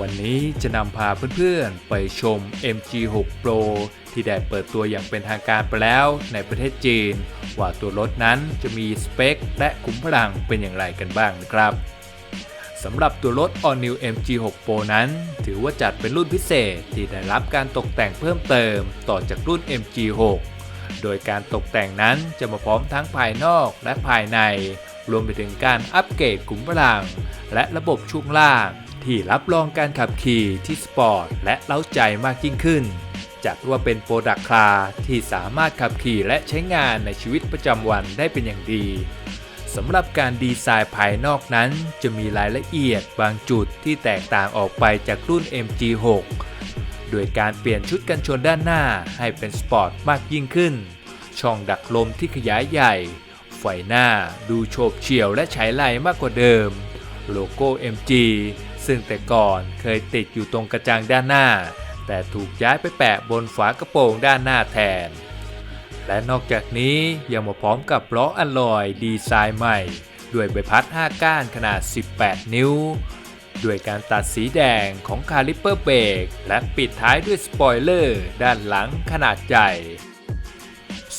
วันนี้จะนำพาเพื่อนๆ ไปชม MG6 Pro ที่ได้เปิดตัวอย่างเป็นทางการไปแล้วในประเทศจีน ว่าตัวรถนั้นจะมีสเปค และคุ้มพลังเป็นอย่างไรกันบ้างนะครับสำหรับตัวรถ All New MG6 Pro นั้น ถือว่าจัดเป็นรุ่นพิเศษที่ได้รับการตกแต่งเพิ่มเติมต่อจากรุ่น MG6 โดยการตกแต่งนั้นจะมาพร้อมทั้งภายนอกและภายใน รวมไปถึงการอัปเกรดขุมพลัง และระบบช่วงล่าง ที่รับรองการขับขี่ที่สปอร์ตและเล้าใจมากยิ่งขึ้น จัดว่าเป็นโปรดักต์คาที่สามารถขับขี่และใช้งานในชีวิตประจำวันได้เป็นอย่างดีสำหรับการดีไซน์ภายนอกนั้น จะมีรายละเอียดบางจุดที่แตกต่างออกไปจากรุ่น MG6 โดยการเปลี่ยนชุดกันชนด้านหน้าให้เป็นสปอร์ตมากยิ่งขึ้น ช่องดักลมที่ขยายใหญ่ ไฟหน้าดูโฉบเฉี่ยวและฉายไหลมากกว่าเดิม โลโก้ MG ซึ่งแต่ก่อนเคยติดอยู่ตรงกระจังด้านหน้า แต่ถูกย้ายไปแปะบนฝากระโปรงด้านหน้าแทน และนอกจากนี้ยังมาพร้อมกับล้ออลลอยดีไซน์ใหม่ ด้วยใบพัด 5 ก้านขนาด 18 นิ้ว ด้วยการตัดสีแดงของคาลิปเปอร์เบรกและปิดท้ายด้วยสปอยเลอร์ด้านหลังขนาดใหญ่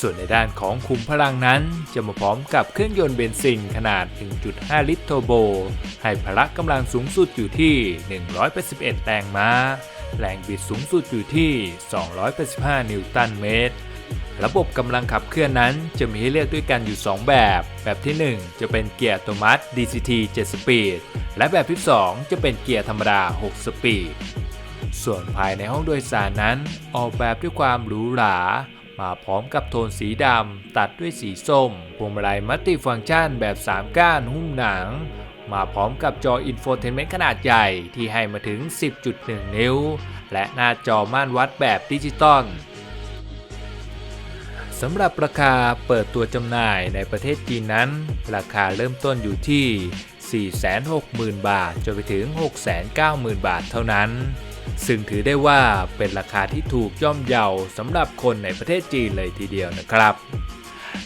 ส่วนในด้านของคุมพลังนั้น จะมาพร้อมกับเครื่องยนต์เบนซินขนาด 1.5 ลิตรโทโบ ให้พละกำลังสูงสุดอยู่ที่ 181 แรงม้า แรงบิดสูงสุดอยู่ที่ 285 นิวตันเมตร ระบบกำลังขับเคลื่อนนั้นจะมีให้เลือกด้วยกันอยู่ 2 แบบ แบบที่ 1 จะเป็นเกียร์อัตโนมัติ DCT 7 สปีด และแบบที่ 2 จะเป็นเกียร์ธรรมดา 6 สปีด ส่วนภายในห้องโดยสารนั้น ออกแบบด้วยความหรูหรา มาพร้อมกับโทนสีดำตัดด้วยสีส้มพวงมาลัยมัลติฟังก์ชันแบบ 3 ก้านหุ้มหนัง มาพร้อมกับจออินโฟเทนเมนต์ขนาดใหญ่ที่ให้มาถึง 10.1 นิ้ว และหน้าจอม่านวัดแบบดิจิตอลสำหรับราคาเปิดตัวจำหน่ายในประเทศจีนนั้น ราคาเริ่มต้นอยู่ที่ 460,000 บาท จนไปถึง 690,000 บาทเท่านั้น ซึ่งถือได้ว่าเป็นราคาที่ถูกย่อมเยาสำหรับคนในประเทศจีนเลยทีเดียวนะครับ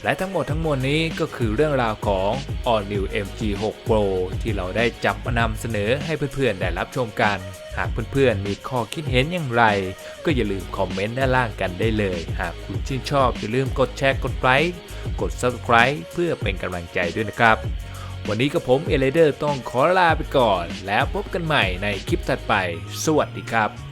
และทั้งหมดทั้งมวลนี้ก็คือเรื่องราวของ All New MG6 Pro ที่เราได้จับมานำเสนอให้เพื่อนๆได้รับชมกัน หากเพื่อนๆมีข้อคิดเห็นอย่างไร ก็อย่าลืมคอมเมนต์ด้านล่างกันได้เลย หากคุณชื่นชอบอย่าลืมกดแชร์กดไลค์กด Subscribe เพื่อเป็นกำลังใจด้วยนะครับ วันนี้กับผมเอเลเดอร์ต้องขอลาไปก่อน แล้วพบกันใหม่ในคลิปถัดไป สวัสดีครับ